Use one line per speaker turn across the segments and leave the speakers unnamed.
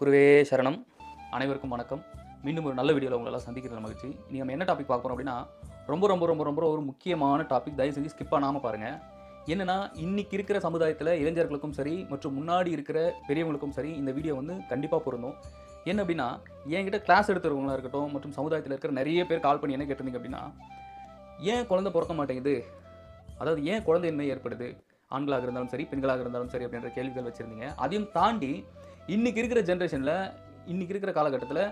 குருவே சரணம். அனைவருக்கும் வணக்கம். மீண்டும் ஒரு நல்ல வீடியோவில் உங்களெல்லாம் சந்திக்கிறது மகிழ்ச்சி. இனி நம்ம என்ன டாபிக் பார்க்குறோம் அப்படின்னா ரொம்ப ரொம்ப ரொம்ப ரொம்ப ஒரு முக்கியமான டாபிக் தயவு செஞ்சு ஸ்கிப் பண்ணாமல் பாருங்கள் என்னன்னா இன்றைக்கி இருக்கிற சமுதாயத்தில் இளைஞர்களுக்கும் சரி மற்றும் முன்னாடி இருக்கிற பெரியவங்களுக்கும் சரி இந்த வீடியோ வந்து கண்டிப்பாக பொருந்தும். என்ன அப்படின்னா என்கிட்ட கிளாஸ் எடுத்துறவங்களா இருக்கட்டும் மற்றும் சமுதாயத்தில் இருக்கிற நிறைய பேர் கால் பண்ணி என்ன கேட்டிருந்தீங்க அப்படின்னா ஏன் குழந்தை பிறக்க மாட்டேங்குது? அதாவது ஏன் குழந்தையின்மை ஏற்படுது? ஆண்களாக இருந்தாலும் சரி பெண்களாக இருந்தாலும் சரி அப்படின்ற கேள்விகள் வச்சுருந்தீங்க. அதையும் தாண்டி இன்றைக்கி இருக்கிற ஜென்ரேஷனில் இன்றைக்கி இருக்கிற காலகட்டத்தில்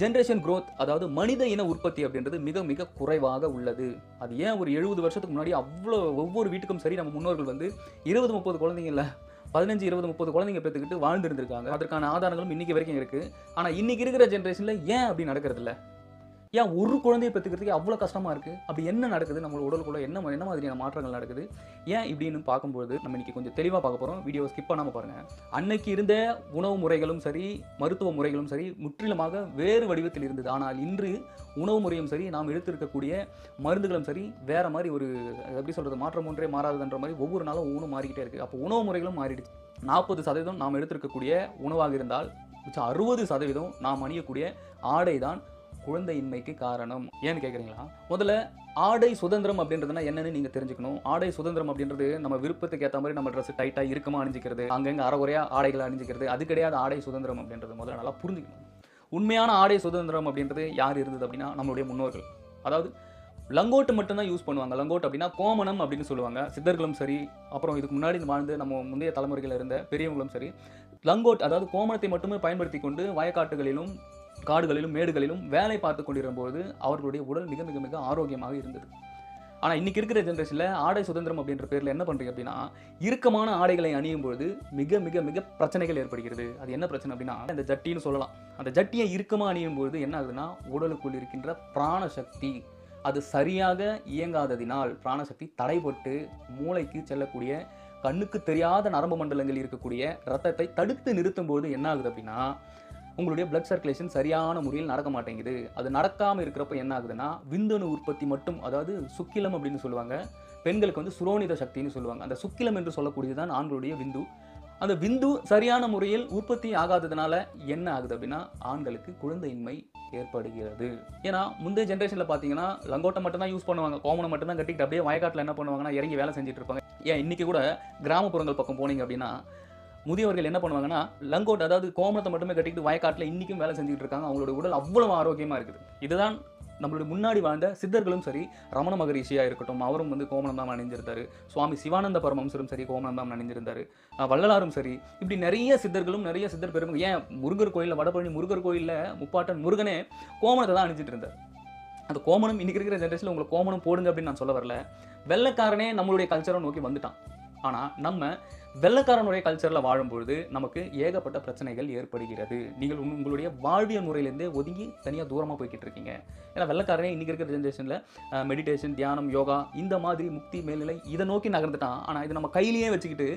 ஜென்ரேஷன் க்ரோத் அதாவது மனித இன உற்பத்தி அப்படின்றது மிக மிக குறைவாக உள்ளது. அது ஏன் ஒரு எழுபது வருஷத்துக்கு முன்னாடி அவ்வளோ ஒவ்வொரு வீட்டுக்கும் சரி நம்ம முன்னோர்கள் வந்து இருபது முப்பது குழந்தைங்கள பதினஞ்சு இருபது முப்பது குழந்தைங்க பெற்றுக்கிட்டு வாழ்ந்துருந்துருக்காங்க. அதற்கான ஆதாரங்களும் இன்றைக்கி வரைக்கும் இருக்குது ஆனால் இன்றைக்கி இருக்கிற ஜென்ரேஷனில் ஏன் அப்படி நடக்கிறது ஏன் ஒரு குழந்தையை பெற்றுக்கிறதுக்கு அவ்வளோ கஷ்டமாக இருக்குது அப்படி என்ன நடக்குது? நம்மளோட உடலுக்குள்ள என்ன என்ன மாதிரியான மாற்றங்கள் நடக்குது? ஏன் இப்படின்னு பார்க்கும்போது நம்ம இன்னைக்கு கொஞ்சம் தெளிவாக பார்க்க போகிறோம் வீடியோ ஸ்கிப் பண்ணாமல் பாருங்கள் அன்னைக்கு இருந்த உணவு முறைகளும் சரி மருத்துவ முறைகளும் சரி முற்றிலுமாக வேறு வடிவத்தில் இருந்தது. ஆனால் இன்று உணவு முறையும் சரி நாம் எடுத்திருக்கக்கூடிய மருந்துகளும் சரி வேறு மாதிரி ஒரு எப்படி சொல்கிறது மாற்றம் ஒன்றே மாறாதுன்ற மாதிரி ஒவ்வொரு நாளும் உணவு மாறிக்கிட்டே இருக்குது அப்போ உணவு முறைகளும் மாறிடுச்சு. நாற்பது சதவீதம் நாம் எடுத்திருக்கக்கூடிய உணவாக இருந்தால் மிச்சம் அறுபது சதவீதம் நாம் அணியக்கூடிய ஆடை தான் குழந்தையின்மைக்கு காரணம் ஏன்னு கேட்குறீங்களா முதல்ல ஆடை சுதந்திரம் அப்படின்றதுனா என்னன்னு நீங்க தெரிஞ்சுக்கணும். ஆடை சுதந்திரம் அப்படின்றது நம்ம விருப்பத்துக்கு ஏற்ற மாதிரி நம்ம ட்ரெஸ் டைட்டா இருக்குமா அணிஞ்சிக்கிறது அங்கங்க அறகுறையா ஆடைகளை அணிஞ்சிக்கிறது அது கிடையாது ஆடை சுதந்திரம் அப்படின்றது முதல்ல நல்லா புரிஞ்சுக்கணும். உண்மையான ஆடை சுதந்திரம் அப்படின்றது யார் இருந்தது அப்படின்னா நம்மளுடைய முன்னோர்கள். அதாவது லங்கோட்டு மட்டும்தான் யூஸ் பண்ணுவாங்க. லங்கோட் அப்படின்னா கோமணம் அப்படின்னு சொல்லுவாங்க. சித்தர்களும் சரி அப்புறம் இதுக்கு முன்னாடி வாழ்ந்து நம்ம முந்தைய தலைமுறைகள் இருந்த பெரியவங்களும் சரி லங்கோட் அதாவது கோமணத்தை மட்டுமே பயன்படுத்தி கொண்டு வயக்காட்டுகளிலும் காடுகளிலும் மேடுகளிலும் வேலை பார்த்து கொண்டிருக்கும்போது அவர்களுடைய உடல் மிக மிக மிக ஆரோக்கியமாக இருந்தது. ஆனால் இன்றைக்கி இருக்கிற ஜென்ரேஷனில் ஆடை சுதந்திரம் அப்படின்ற பேரில் என்ன பண்ணுறீங்க அப்படின்னா இறுக்கமான ஆடைகளை அணியும் பொழுது மிக மிக மிக பிரச்சனைகள் ஏற்படுகிறது. அது என்ன பிரச்சனை அப்படின்னா இந்த ஜட்டின்னு சொல்லலாம். அந்த ஜட்டியை இறுக்கமாக அணியும் பொழுது என்ன ஆகுதுன்னா உடலுக்குள் இருக்கின்ற பிராண சக்தி அது சரியாக இயங்காததினால் பிராணசக்தி தடைபட்டு மூளைக்கு செல்லக்கூடிய கண்ணுக்கு தெரியாத நரம்பு மண்டலங்கள் இருக்கக்கூடிய ரத்தத்தை தடுத்து நிறுத்தும் போது என்ன ஆகுது அப்படின்னா உங்களுடைய பிளட் சர்க்குலேஷன் சரியான முறையில் நடக்க மாட்டேங்குது. அது நடக்காமல் இருக்கிறப்ப என்ன ஆகுதுன்னா விந்தணு உற்பத்தி மட்டும் அதாவது சுக்கிலம் அப்படின்னு சொல்லுவாங்க பெண்களுக்கு வந்து சுரோனித சக்தின்னு சொல்லுவாங்க. அந்த சுக்கிலம் என்று சொல்லக்கூடியது தான் ஆண்களுடைய விந்து. அந்த விந்து சரியான முறையில் உற்பத்தி ஆகாததுனால என்ன ஆகுது அப்படின்னா ஆண்களுக்கு குழந்தையின்மை ஏற்படுகிறது. ஏன்னா முந்தைய ஜென்ரேஷனில் பார்த்தீங்கன்னா லங்கோட்டை மட்டும் தான் யூஸ் பண்ணுவாங்க. கோமனை மட்டும் தான் கட்டிக்கிட்டு அப்படியே வயக்காட்டில் என்ன பண்ணுவாங்கன்னா இறங்கி வேலை செஞ்சுட்டு இருப்பாங்க. ஏன் இன்னைக்கு கூட கிராமப்புறங்கள் பக்கம் போனீங்க அப்படின்னா முதியவர்கள் என்ன பண்ணுவாங்கன்னா லங்கோட் அதாவது கோமணத்தை மட்டுமே கட்டிக்கிட்டு வயக்காட்டில் இன்றைக்கும் வேலை செஞ்சுட்டு இருக்காங்க. அவங்களோட உடல் அவ்வளவு ஆரோக்கியமாக இருக்குது. இதுதான் நம்மளுடைய முன்னாடி வாழ்ந்த சித்தர்களும் சரி ரமண மகரிஷியாக இருக்கட்டும் அவரும் வந்து கோமணம் தான் அணிஞ்சிருந்தாரு. சுவாமி சிவானந்த பரமம்சரும் சரி கோமணம் தான் அணிஞ்சிருந்தாரு. வள்ளலாரும் சரி இப்படி நிறைய சித்தர்களும் நிறைய சித்தர் பெருமை ஏன் முருகர் கோயிலில் வடபழனி முருகர் கோயிலில் முப்பாட்டன் முருகனே கோமணத்தை தான் அணிஞ்சிட்டு இருந்தார். அந்த கோமணம் இன்றைக்கி இருக்கிற ஜென்ரேஷனில் உங்களுக்கு கோமணம் போடுங்க அப்படின்னு நான் சொல்ல வரல. வெள்ளைக்காரனே நம்மளுடைய கல்ச்சரை நோக்கி வந்துட்டான். ஆனால் நம்ம வெள்ளக்காரனுடைய கல்ச்சரில் வாழும்பொழுது நமக்கு ஏகப்பட்ட பிரச்சனைகள் ஏற்படுகிறது. நீங்கள் உங் உங்களுடைய வாழ்வியல் முறையிலேருந்து ஒதுங்கி தனியாக தூரமாக போய்கிட்டு இருக்கீங்க. ஏன்னா வெள்ளக்காரனே இன்றைக்கி இருக்கிற ஜென்ரேஷனில் மெடிடேஷன் தியானம் யோகா இந்த மாதிரி முக்தி மேல்நிலை இதை நோக்கி நகர்ந்துட்டான். ஆனால் இது நம்ம கையிலேயே வச்சுக்கிட்டு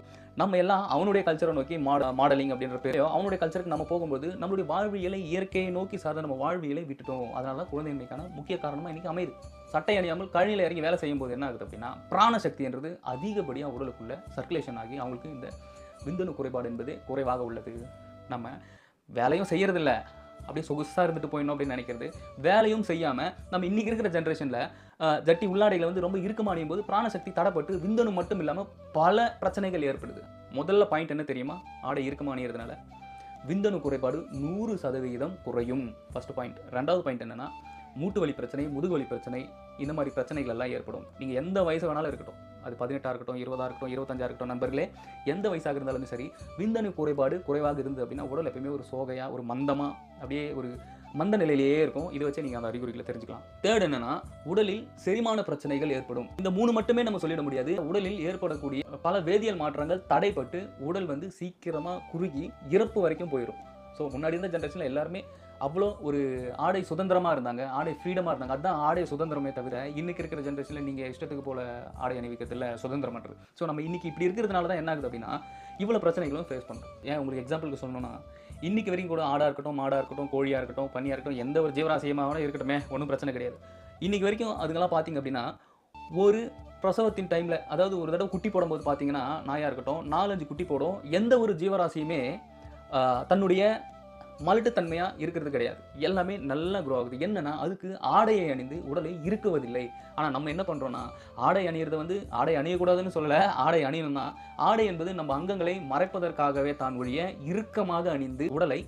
நம்ம எல்லாம் அவனுடைய கல்ச்சரை நோக்கி மாட மாடலிங் அப்படின்ற பேரையோ அவனுடைய கல்ச்சருக்கு நம்ம போகும்போது நம்மளுடைய வாழ்வியலை இயற்கையை நோக்கி சார்ந்த நம்ம வாழ்வியலை விட்டுட்டோம். அதனால தான் குழந்தைமைக்கான முக்கிய காரணமாக இன்றைக்கி அமையுது. சட்டை அணியாமல் கழனியில் இறங்கி வேலை செய்யும் போது என்ன ஆகுது அப்படின்னா பிராணசக்தின்றது அதிகப்படியாக உடலுக்குள்ளே சர்க்குலேஷன் ஆகி அவங்களுக்கு இந்த விந்தணு குறைபாடு என்பது குறைவாக உள்ளது. நம்ம வேலையும் செய்யறதில்ல. அப்படியே சொகுசாக இருந்துட்டு போயிடணும் அப்படின்னு நினைக்கிறது. வேலையும் செய்யாமல் நம்ம இன்னைக்கு இருக்கிற ஜென்ரேஷனில் ஜட்டி உள்ளாடைகளை வந்து ரொம்ப இறுக்கமாக அணியும் போது பிராணசக்தி தடைப்பட்டு விந்தணு மட்டும் இல்லாமல் பல பிரச்சனைகள் ஏற்படுது. முதல்ல பாயிண்ட் என்ன தெரியுமா? ஆடை இருக்கமாணியறதுனால விந்தணு குறைபாடு நூறு சதவிகிதம் குறையும். ஃபர்ஸ்ட் பாயிண்ட் ரெண்டாவது பாயிண்ட் என்னன்னா மூட்டு வலி பிரச்சனை முதுகு வலி பிரச்சனை இந்த மாதிரி பிரச்சனைகள் எல்லாம் ஏற்படும். நீங்கள் எந்த வயசு வேணாலும் இருக்கட்டும். அது பதினெட்டாக இருக்கட்டும் இருபதாக இருக்கட்டும் இருபத்தஞ்சாக இருக்கட்டும் நண்பர்களே எந்த வயசாக இருந்தாலுமே சரி விந்தணு குறைபாடு குறைவாக இருந்து அப்படின்னா உடல் எப்பயுமே ஒரு சோகையாக ஒரு மந்தமாக அப்படியே ஒரு மந்த நிலையிலேயே இருக்கும். இதை வச்சு நீங்கள் அந்த அறிகுறிகளை தெரிஞ்சுக்கலாம். தேர்ட் என்னன்னா உடலில் செரிமான பிரச்சனைகள் ஏற்படும். இந்த மூணு மட்டுமே நம்ம சொல்லிட முடியாது. உடலில் ஏற்படக்கூடிய பல வேதியியல் மாற்றங்கள் தடைப்பட்டு உடல் வந்து சீக்கிரமாக குறுகி இறப்பு வரைக்கும் போயிடும் ஸோ முன்னாடி இருந்த ஜென்ரேஷனில் எல்லாருமே அவ்வளோ ஒரு ஆடை சுதந்திரமாக இருந்தாங்க. ஆடை ஃப்ரீடமாக இருந்தாங்க. அதுதான் ஆடை சுதந்திரமே தவிர இன்னைக்கு இருக்கிற ஜென்ரேஷனில் நீங்கள் இஷ்டத்துக்கு போல ஆடை அணிவிக்கிறதுல சுதந்திரமன்றது ஸோ நம்ம இன்றைக்கி இப்படி இருக்கிறதுனால தான் என்ன ஆகுது அப்படின்னா இவ்வளோ பிரச்சனைகளும் ஃபேஸ் பண்ணுறோம் ஏன்? உங்களுக்கு எக்ஸாம்பிளுக்கு சொல்லணும்னா இன்றைக்கி வரைக்கும் கூட ஆடாக இருக்கட்டும் மாடாக இருக்கட்டும் கோழியாக இருக்கட்டும் பன்னியாக இருக்கட்டும் எந்த ஒரு ஜீவராசியமாக இருக்கட்டுமே ஒன்றும் பிரச்சனை கிடையாது. இன்றைக்கி வரைக்கும் அதுங்கெல்லாம் பார்த்தீங்க அப்படின்னா ஒரு பிரசவத்தின் டைமில் அதாவது ஒரு தடவை குட்டி போடும்போது பார்த்தீங்கன்னா நாயாக இருக்கட்டும் நாலஞ்சு குட்டி போடும். எந்த ஒரு ஜீவராசியுமே தன்னுடைய மலட்டுத்தன்மையாக இருக்கிறது கிடையாது. எல்லாமே நல்லா குரோ ஆகுது. என்னன்னா அதுக்கு ஆடையை அணிந்து உடலை இருக்குவதில்லை ஆனால் நம்ம என்ன பண்ணுறோன்னா ஆடை அணியிறது வந்து ஆடை அணியக்கூடாதுன்னு சொல்லலை ஆடை அணியணும்னா ஆடை என்பது நம்ம அங்கங்களை மறைப்பதற்காகவே தான் ஒழிய இறுக்கமாக அணிந்து உடலை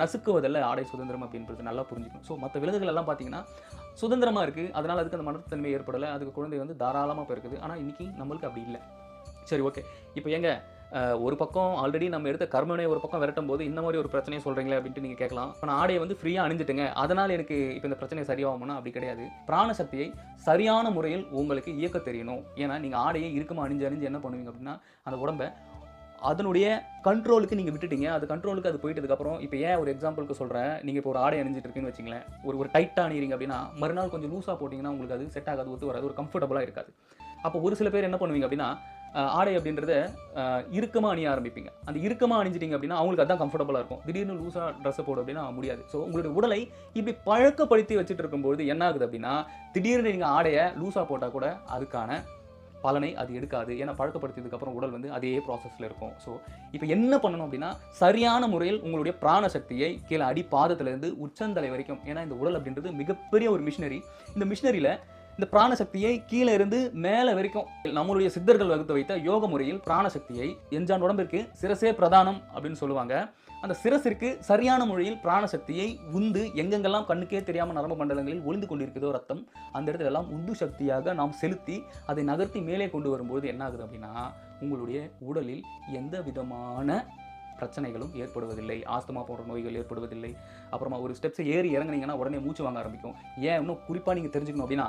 நசுக்குவதில் ஆடை சுதந்திரம் அப்படின்றது நல்லா புரிஞ்சுக்கணும். ஸோ மற்ற விலங்குகள் எல்லாம் பார்த்தீங்கன்னா சுதந்திரமாக இருக்குது அதனால் அதுக்கு அந்த மனத்தன்மை ஏற்படலை. அதுக்கு குழந்தை வந்து தாராளமாக பிறக்குது. ஆனால் இன்னைக்கு நம்மளுக்கு அப்படி இல்லை. சரி ஓகே இப்போ எங்கள் ஒரு பக்கம் ஆல்ரெடி நம்ம எடுத்த கர்மனை ஒரு பக்கம் விரட்டும் போது இந்த மாதிரி ஒரு பிரச்சனையை சொல்கிறீங்களே அப்படின்ட்டு நீங்கள் கேட்கலாம். இப்போ நான் ஆடையை வந்து ஃப்ரீயாக அணிஞ்சிட்டுங்க. அதனால் எனக்கு இப்போ இந்த பிரச்சனை சரியாகும்னா அப்படி கிடையாது. பிராணசக்தியை சரியான முறையில் உங்களுக்கு இயக்க தெரியணும். ஏன்னா நீங்கள் ஆடையை இறுக்கமாக அணிஞ்சு அணிஞ்சு என்ன பண்ணுவீங்க அப்படின்னா அந்த உடம்பை அதனுடைய கண்ட்ரோலுக்கு நீங்கள் விட்டுட்டீங்க. அது கண்ட்ரோலுக்கு அது போயிட்டதுக்கப்புறம் இப்போ ஏன் ஒரு எக்ஸாம்பிளுக்கு சொல்கிறேன் நீங்கள் இப்போ ஒரு ஆடை அணிஞ்சிட்டு இருக்குன்னு வச்சிங்களேன் ஒரு ஒரு டைட்டாக அணிகிறீங்க அப்படின்னா மறுநாள் கொஞ்சம் லூஸாக போட்டிங்கன்னா உங்களுக்கு அது செட் ஆகாது ஒத்து வராது ஒரு கம்ஃபர்டபுளாக இருக்காது. அப்போ ஒரு சில பேர் என்ன பண்ணுவீங்க அப்படின்னா ஆடை அப்படின்றத இறுக்கமாக அணிய ஆரம்பிப்பீங்க. அந்த இறுக்கமாக அணிஞ்சிட்டிங்க அப்படின்னா அவங்களுக்கு அதான் கம்ஃபர்டபுளாக இருக்கும். திடீர்னு லூஸாக ட்ரெஸ்ஸை போட அப்படின்னா முடியாது. ஸோ உங்களுடைய உடலை இப்படி பழக்கப்படுத்தி வச்சுட்டு இருக்கும்போது என்ன ஆகுது அப்படின்னா திடீர்னு நீங்கள் ஆடையை லூஸாக போட்டால் கூட அதுக்கான பலனை அது எடுக்காது. ஏன்னா பழக்கப்படுத்தியதுக்கப்புறம் உடல் வந்து அதே ப்ராசஸில் இருக்கும். ஸோ இப்போ என்ன பண்ணணும் அப்படின்னா சரியான முறையில் உங்களுடைய பிராண சக்தியை கீழே அடி பாதத்திலிருந்து உச்சந்தலை வரைக்கும் ஏன்னா இந்த உடல் அப்படின்றது மிகப்பெரிய ஒரு மிஷினரி இந்த மிஷினரியில் இந்த பிராணசக்தியை கீழே இருந்து மேலே வரைக்கும் நம்மளுடைய சித்தர்கள் வகுத்து வைத்த யோக முறையில் பிராணசக்தியை எஞ்சான் உடம்பிற்கு சிரசே பிரதானம் அப்படின்னு சொல்லுவாங்க. அந்த சிரசிற்கு சரியான முறையில் பிராணசக்தியை உந்து எங்கெங்கெல்லாம் கண்ணுக்கே தெரியாமல் நரம்பு மண்டலங்களில் ஒளிந்து கொண்டிருக்குதோ ரத்தம் அந்த இடத்துல எல்லாம் உந்து சக்தியாக நாம் செலுத்தி அதை நகர்த்தி மேலே கொண்டு வரும்போது என்ன ஆகுது அப்படின்னா உங்களுடைய உடலில் எந்த விதமான பிரச்சனைகளும் ஏற்படுவதில்லை. ஆஸ்துமா போன்ற நோய்கள் ஏற்படுவதில்லை. அப்புறமா ஒரு ஸ்டெப்ஸை ஏறி இறங்குனீங்கன்னா உடனே மூச்சு வாங்க ஆரம்பிக்கும். ஏன் இன்னும் குறிப்பாக நீங்கள் தெரிஞ்சுக்கணும் அப்படின்னா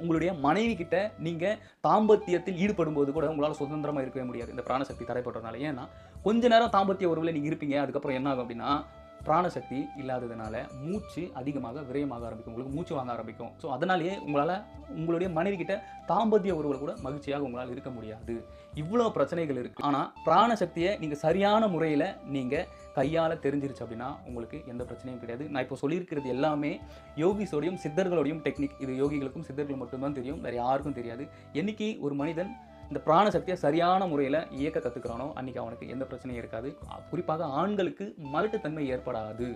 உங்களுடைய மனைவி கிட்ட நீங்கள் தாம்பத்தியத்தில் ஈடுபடும் போது கூட உங்களால் சுதந்திரமாக இருக்கவே முடியாது. இந்த பிராணசக்தி தடைப்படுறதுனால ஏன்னா கொஞ்ச நேரம் தாம்பத்திய உறவில் நீங்கள் இருப்பீங்க. அதுக்கப்புறம் என்ன ஆகும் அப்படின்னா பிராணசக்தி இல்லாததுனால மூச்சு அதிகமாக விரயமாக ஆரம்பிக்கும். உங்களுக்கு மூச்சு வாங்க ஆரம்பிக்கும். ஸோ அதனாலேயே உங்களால் உங்களுடைய மனைவி கிட்ட தாம்பத்திய உறவில் கூட மகிழ்ச்சியாக உங்களால் இருக்க முடியாது. இவ்வளோ பிரச்சனைகள் இருக்குது ஆனால் பிராணசக்தியை நீங்கள் சரியான முறையில் நீங்கள் கையால் தெரிஞ்சிருச்சு அப்படின்னா உங்களுக்கு எந்த பிரச்சனையும் கிடையாது. நான் இப்போ சொல்லியிருக்கிறது எல்லாமே யோகிஸோடையும் சித்தர்களோடையும் டெக்னிக் இது யோகிகளுக்கும் சித்தர்கள் மட்டும்தான் தெரியும். வேறு யாருக்கும் தெரியாது. என்றைக்கு ஒரு மனிதன் இந்த பிராண சக்தியை சரியான முறையில் இயக்க கற்றுக்கிறானோ அன்றைக்கி அவனுக்கு எந்த பிரச்சனையும் இருக்காது. குறிப்பாக ஆண்களுக்கு மலட்டுத்தன்மை ஏற்படாது.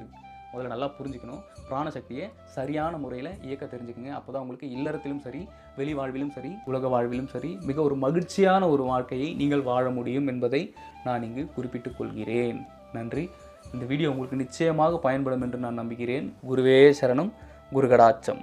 முதல்ல நல்லா புரிஞ்சுக்கணும். பிராணசக்தியை சரியான முறையில் இயக்க தெரிஞ்சுக்கங்க. அப்போ தான் உங்களுக்கு இல்லறத்திலும் சரி வெளி வாழ்விலும் சரி உலக வாழ்விலும் சரி மிக ஒரு மகிழ்ச்சியான ஒரு வாழ்க்கையை நீங்கள் வாழ முடியும் என்பதை நான் இங்கு குறிப்பிட்டுக் கொள்கிறேன். நன்றி. இந்த வீடியோ உங்களுக்கு நிச்சயமாக பயன்படும் என்று நான் நம்புகிறேன். குருவே சரணம். குருகடாச்சம்